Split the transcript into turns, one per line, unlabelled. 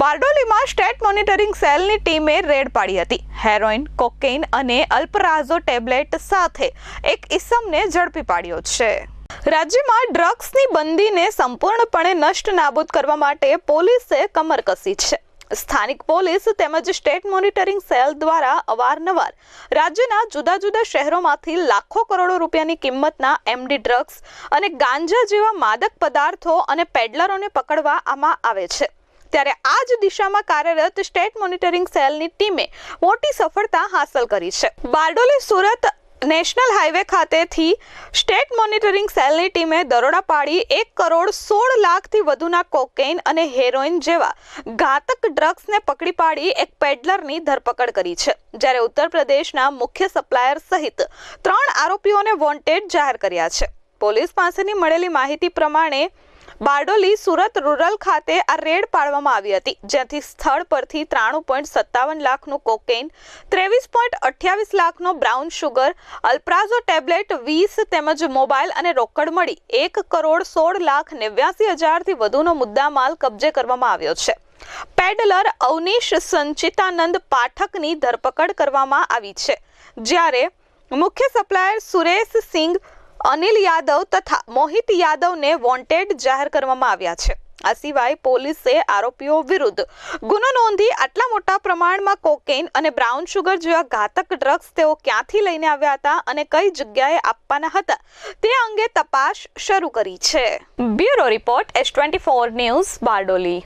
બારડોલીમાં state monitoring સેલની ટીમે red પાડી હતી. હેરોઇન, કોકેઇન અને અલ્પરાઝો ટેબ્લેટ સાથે એક ઇસમને ઝડપી પાડ્યો છે. રાજ્યમાં ડ્રગ્સની બંદીને સંપૂર્ણપણે નષ્ટ નાબૂદ કરવા માટે પોલીસે કમર કસી છે. સ્થાનિક પોલીસ તેમજ સ્ટેટ મોનિટરિંગ સેલ દ્વારા અવારનવાર રાજ્યના જુદા જુદા શહેરોમાંથી લાખો કરોડો રૂપિયાની કિંમતના એમડી ડ્રગ્સ અને ગાંજા જેવા માદક પદાર્થો અને પેડલરોને પકડવા આમાં આવે છે. ત્યારે આ જ દિશામાં કાર્યરત સ્ટેટ મોનિટરિંગ સેલની ટીમે મોટી સફળતા હાંસલ કરી છે. બારડોલી સુરત નેશનલ હાઈવે ખાતેથી સ્ટેટ મોનિટરિંગ સેલની ટીમે દરોડા પાડી એક કરોડ સોળ લાખથી વધુના કોકેઇન અને હેરોઇન જેવા ઘાતક ડ્રગ્સને પકડી પાડી એક પેડલરની ધરપકડ કરી છે. જ્યારે ઉત્તર પ્રદેશના મુખ્ય સપ્લાયર સહિત ત્રણ આરોપીઓને વોન્ટેડ જાહેર કર્યા છે. પોલીસ પાસેની મળેલી માહિતી પ્રમાણે બારડોલી સુરત રૂરલ ખાતે આ રેડ પાડવામાં આવી હતી જ્યાંથી સ્થળ પરથી ત્રાણું પોઈન્ટ સત્તાવન લાખનું કોકેઇન, ત્રેવીસ પોઈન્ટ અઠ્યાવીસ લાખનો બ્રાઉન શુગર અલ્પ્રાઝો ટેબ્લેટ, વીસ તેમજ મોબાઈલ અને રોકડ મળી, એક કરોડ સોળ લાખ નેવ્યાસી હજારથી વધુનો મુદ્દામાલ કબજે કરવામાં આવ્યો છે. પેડલર અવનીશ સંચિતાનંદ પાઠકની ધરપકડ કરવામાં આવી છે. જ્યારે મુખ્ય સપ્લાયર સુરેશ સિંઘ અનિલ યાદવ તથા મોહિત યાદવને વોન્ટેડ જાહેર કરવામાં આવ્યા છે. આ સિવાય પોલીસે આરોપીઓ વિરુદ્ધ ગુનો નોંધી આટલા મોટા પ્રમાણમાં કોકેઇન અને બ્રાઉન શુગર જેવા ઘાતક ડ્રગ્સ તેઓ ક્યાંથી લઈને આવ્યા હતા અને કઈ જગ્યાએ આપવાના હતા તે અંગે તપાસ શરૂ કરી છે. Bureau report S twenty four news Bardoli.